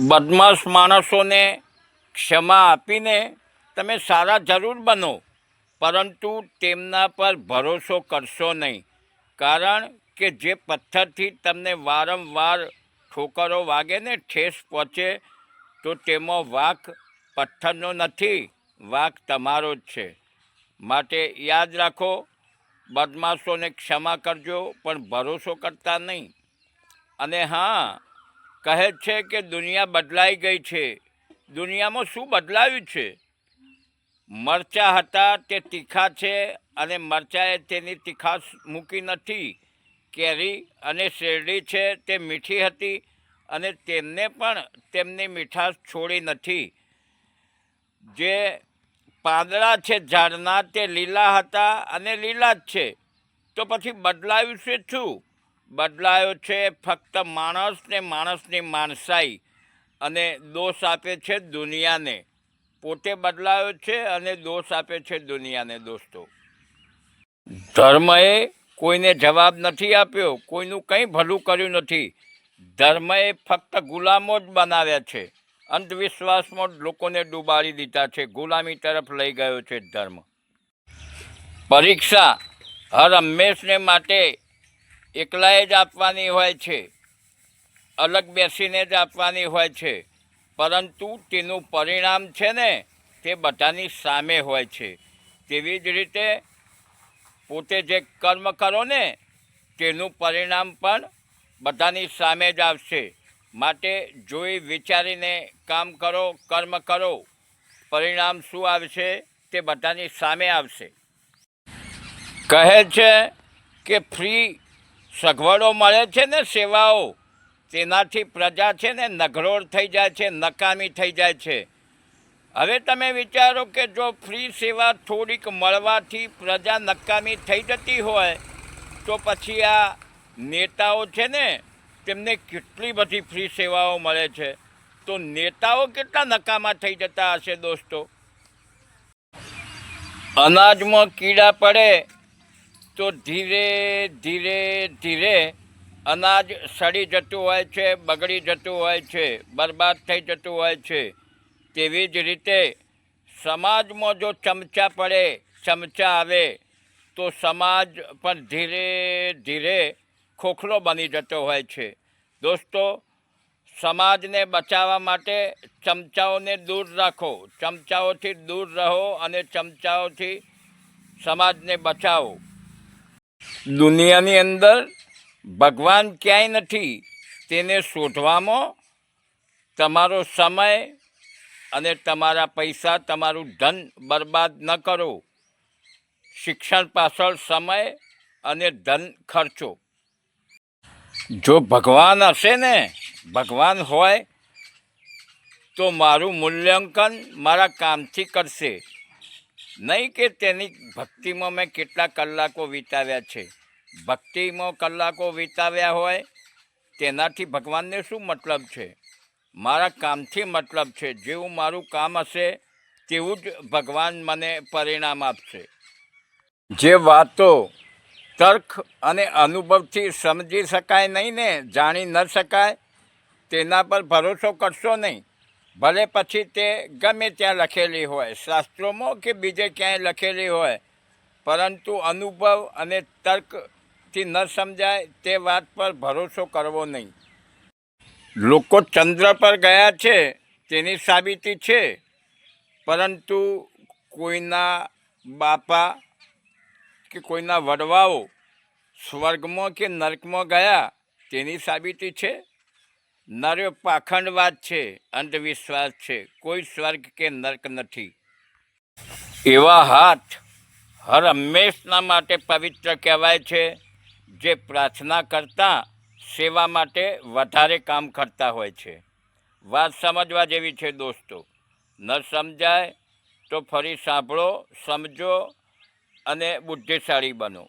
બદમાશ માણસોને ક્ષમા આપીને તમે સારા જરૂર બનો. પરંતુ તેમના પર ભરોસો કરશો નહીં. કારણ કે જે પથ્થરથી તમને વારંવાર ઠોકરો વાગે ને ઠેસ પહોંચે, તો તેમાં વાક પથ્થરનો નથી, વાક તમારો જ છે. માટે યાદ રાખો, બદમાશોને ક્ષમા કરજો, પણ ભરોસો કરતા નહીં. અને હા કહે છે કે દુનિયા બદલાઈ ગઈ છે. દુનિયામાં શું બદલાયું છે? મરચાં હતા તે તીખા છે અને મરચાંએ તેની તીખાશ મૂકી નથી. કેરી અને શેરડી છે તે મીઠી હતી અને તેમને પણ તેમની મીઠાશ છોડી નથી. જે પાંદડા છે ઝાડના તે લીલા હતા અને લીલા જ છે. તો પછી બદલાયું છે શું? બદલાયો છે ફક્ત માણસ ને માણસની માણસાઈ અને દોષ આપે છે દુનિયાને. પોતે બદલાયો છે અને દોષ આપે છે દુનિયાને દોસ્તો. ધર્મએ કોઈને જવાબ નથી આપ્યો, કોઈનું કંઈ ભલું કર્યું નથી. ધર્મએ ફક્ત ગુલામો જ બનાવ્યા છે. અંધવિશ્વાસમાં લોકોને ડૂબાડી દીધા છે. ગુલામી તરફ લઈ ગયો છે ધર્મ. પરીક્ષા હર હંમેશને માટે એકલાએ જ આપવાની હોય છે. અલગ બેસીને જ આપવાની હોય છે. પરંતુ તેનું પરિણામ છે ને, તે બધાની સામે હોય છે. તેવી જ રીતે પોતે જે કર્મ કરો ને, તેનું પરિણામ પણ બધાની સામે જ આવશે. માટે જોઈ વિચારીને કામ કરો, કર્મ કરો. પરિણામ શું આવશે, તે બધાની સામે આવશે. કહે છે કે ફ્રી સગવડો મળે છે ને સેવાઓ, તેનાથી પ્રજા છે ને નઘરોળ થઈ જાય છે, નકામી થઈ જાય છે. હવે તમે વિચારો કે જો ફ્રી સેવા થોડીક મળવાથી પ્રજા નકામી થઈ જતી હોય, તો પછી આ નેતાઓ છે ને, તેમને કેટલી બધી ફ્રી સેવાઓ મળે છે. તો નેતાઓ કેટલા નકામા થઈ જતા હશે દોસ્તો? અનાજમાં કીડા પડે તો ધીરે ધીરે ધીરે અનાજ સડી જતું હોય છે, બગડી જતું હોય છે, બરબાદ થઈ જતું હોય છે. તેવી જ રીતે સમાજમાં જો ચમચા પડે, ચમચા આવે, તો સમાજ પણ ધીરે ધીરે ખોખલો બની જતો હોય છે. દોસ્તો, સમાજને બચાવવા માટે ચમચાઓને દૂર રાખો. ચમચાઓથી દૂર રહો અને ચમચાઓથી સમાજને બચાવો. દુનિયાની અંદર ભગવાન ક્યાંય નથી, તેને શોધવામાં તમારો સમય અને તમારા પૈસા, તમારું ધન બરબાદ ન કરો. શિક્ષણ પાછળ સમય અને ધન ખર્ચો. જો ભગવાન હશે ને, ભગવાન હોય, તો મારું મૂલ્યાંકન મારા કામથી કરશે. નહીં કે તેની ભક્તિમાં મેં કેટલા કલાકો વિતાવ્યા છે. ભક્તિમાં કલાકો વિતાવ્યા હોય, તેનાથી ભગવાનને શું મતલબ છે? મારા કામથી મતલબ છે, જેવું મારું કામ હશે, તેવું જ ભગવાન મને પરિણામ આપશે. જે વાતો તર્ક અને અનુભવથી સમજી શકાય નહીં ને, જાણી ન શકાય, તેના પર ભરોસો કરશો નહીં. ભલે પછી તે ગમે ત્યાં લખેલી હોય, શાસ્ત્રોમાં કે બીજે ક્યાંય લખેલી હોય, પરંતુ અનુભવ અને તર્કથી ન સમજાય તે વાત પર ભરોસો કરવો નહીં. લોકો ચંદ્ર પર ગયા છે, તેની સાબિતી છે, પરંતુ કોઈના બાપા કે કોઈના વડવાઓ સ્વર્ગમાં કે નર્કમાં ગયા, તેની સાબિતી છે? નર્યો પાખંડવાદ છે, અંધવિશ્વાસ છે, કોઈ સ્વર્ગ કે નર્ક નથી. એવા હાથ હર હંમેશના માટે પવિત્ર કહેવાય છે, જે પ્રાર્થના કરતાં સેવા માટે વધારે કામ કરતા હોય છે. વાત સમજવા જેવી છે દોસ્તો, ન સમજાય તો ફરી સાંભળો, સમજો અને બુદ્ધિશાળી બનો.